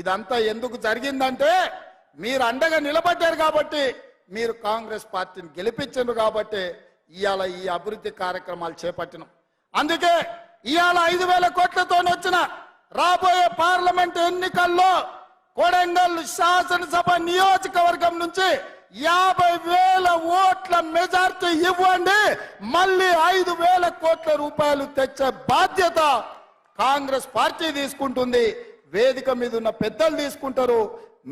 ఇదంతా ఎందుకు జరిగిందంటే మీరు అండగా నిలబడ్డారు కాబట్టి మీరు కాంగ్రెస్ పార్టీని గెలిపించారు కాబట్టి ఇవాళ ఈ అభివృద్ధి కార్యక్రమాలు చేపట్టినాం. అందుకే ఇవాళ ఐదు వేల కోట్లతో వచ్చిన రాబోయే పార్లమెంట్ ఎన్నికల్లో కొడంగల్ శాసనసభ నియోజకవర్గం నుంచి యాభై వేల ఓట్ల మెజార్టీ ఇవ్వండి మళ్ళీ ఐదు వేల కోట్ల రూపాయలు తెచ్చే బాధ్యత కాంగ్రెస్ పార్టీ తీసుకుంటుంది. వేదిక మీద ఉన్న పెద్దలు తీసుకుంటారు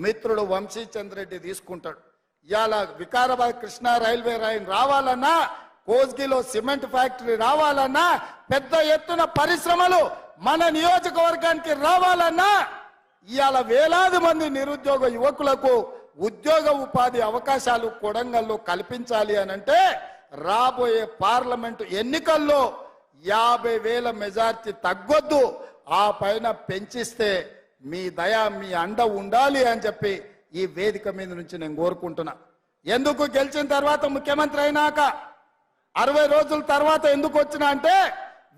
మిత్రుడు వంశీచంద్ర రెడ్డి తీసుకుంటాడు. ఇవాళ వికారాబాద్ కృష్ణా రైల్వే లైన్ రావాలన్నా కోజ్గిలో సిమెంట్ ఫ్యాక్టరీ రావాలన్నా పెద్ద ఎత్తున పరిశ్రమలు మన నియోజకవర్గానికి రావాలన్నా ఇవాళ వేలాది మంది నిరుద్యోగ యువకులకు ఉద్యోగ ఉపాధి అవకాశాలు కొడంగల్లో కల్పించాలి అని అంటే రాబోయే పార్లమెంటు ఎన్నికల్లో యాభై వేల మెజార్టీ తగ్గొద్దు. ఆ పైన పెంచిస్తే మీ దయ మీ అండ ఉండాలి అని చెప్పి ఈ వేదిక మీద నుంచి నేను కోరుకుంటున్నా. ఎందుకు గెలిచిన తర్వాత ముఖ్యమంత్రి అయినాక? అరవై రోజుల తర్వాత ఎందుకు వచ్చినా అంటే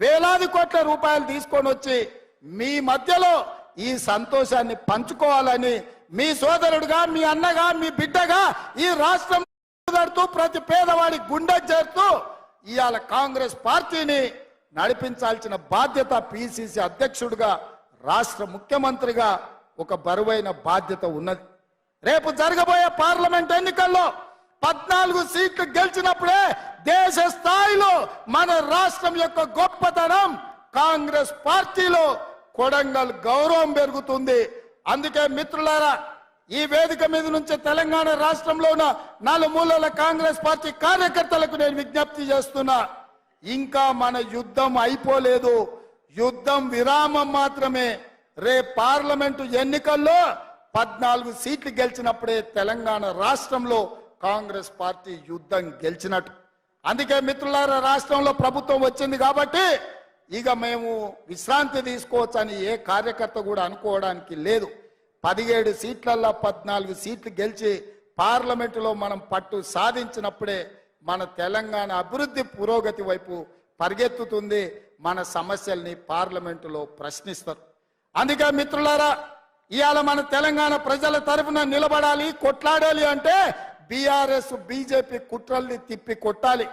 వేలాది కోట్ల రూపాయలు తీసుకొని వచ్చి మీ మధ్యలో ఈ సంతోషాన్ని పంచుకోవాలని మీ సోదరుడుగా మీ అన్నగా మీ బిడ్డగా ఈ రాష్ట్రం ప్రతి పేదవాడి గుండె చేరుతూ ఇవాళ కాంగ్రెస్ పార్టీని నడిపించాల్సిన బాధ్యత పిసిసి అధ్యక్షుడిగా రాష్ట్ర ముఖ్యమంత్రిగా ఒక బరువైన బాధ్యత ఉన్నది. రేపు జరగబోయే పార్లమెంట్ ఎన్నికల్లో పద్నాలుగు సీట్లు గెలిచినప్పుడే దేశ స్థాయిలో మన రాష్ట్రం యొక్క గొప్పతనం కాంగ్రెస్ పార్టీలో కొడంగల్ గౌరవం పెరుగుతుంది. అందుకే మిత్రులారా ఈ వేదిక మీద నుంచి తెలంగాణ రాష్ట్రంలో ఉన్న నలుమూలల కాంగ్రెస్ పార్టీ కార్యకర్తలకు నేను విజ్ఞప్తి చేస్తున్నా. ఇంకా మన యుద్ధం అయిపోలేదు. యుద్ధం విరామం మాత్రమే. రే పార్లమెంటు ఎన్నికల్లో పద్నాలుగు సీట్లు గెలిచినప్పుడే తెలంగాణ రాష్ట్రంలో కాంగ్రెస్ పార్టీ యుద్ధం గెలిచినట్టు. అందుకే మిత్రులారా రాష్ట్రంలో ప్రభుత్వం వచ్చింది కాబట్టి ఇక మేము విశ్రాంతి తీసుకోవచ్చు అని ఏ కార్యకర్త కూడా అనుకోవడానికి లేదు. పదిహేడు సీట్లల్లో పద్నాలుగు సీట్లు గెలిచి పార్లమెంటులో మనం పట్టు సాధించినప్పుడే మన తెలంగాణ అభివృద్ధి పురోగతి వైపు పరిగెత్తుతుంది మన సమస్యల్ని పార్లమెంటులో ప్రశ్నిస్తారు. అందుకే మిత్రులారా ఇవాళ మన తెలంగాణ ప్రజల తరఫున నిలబడాలి కొట్లాడాలి అంటే బీఆర్ఎస్ బీజేపీ కుట్రల్ని తిప్పి కొట్టాలి.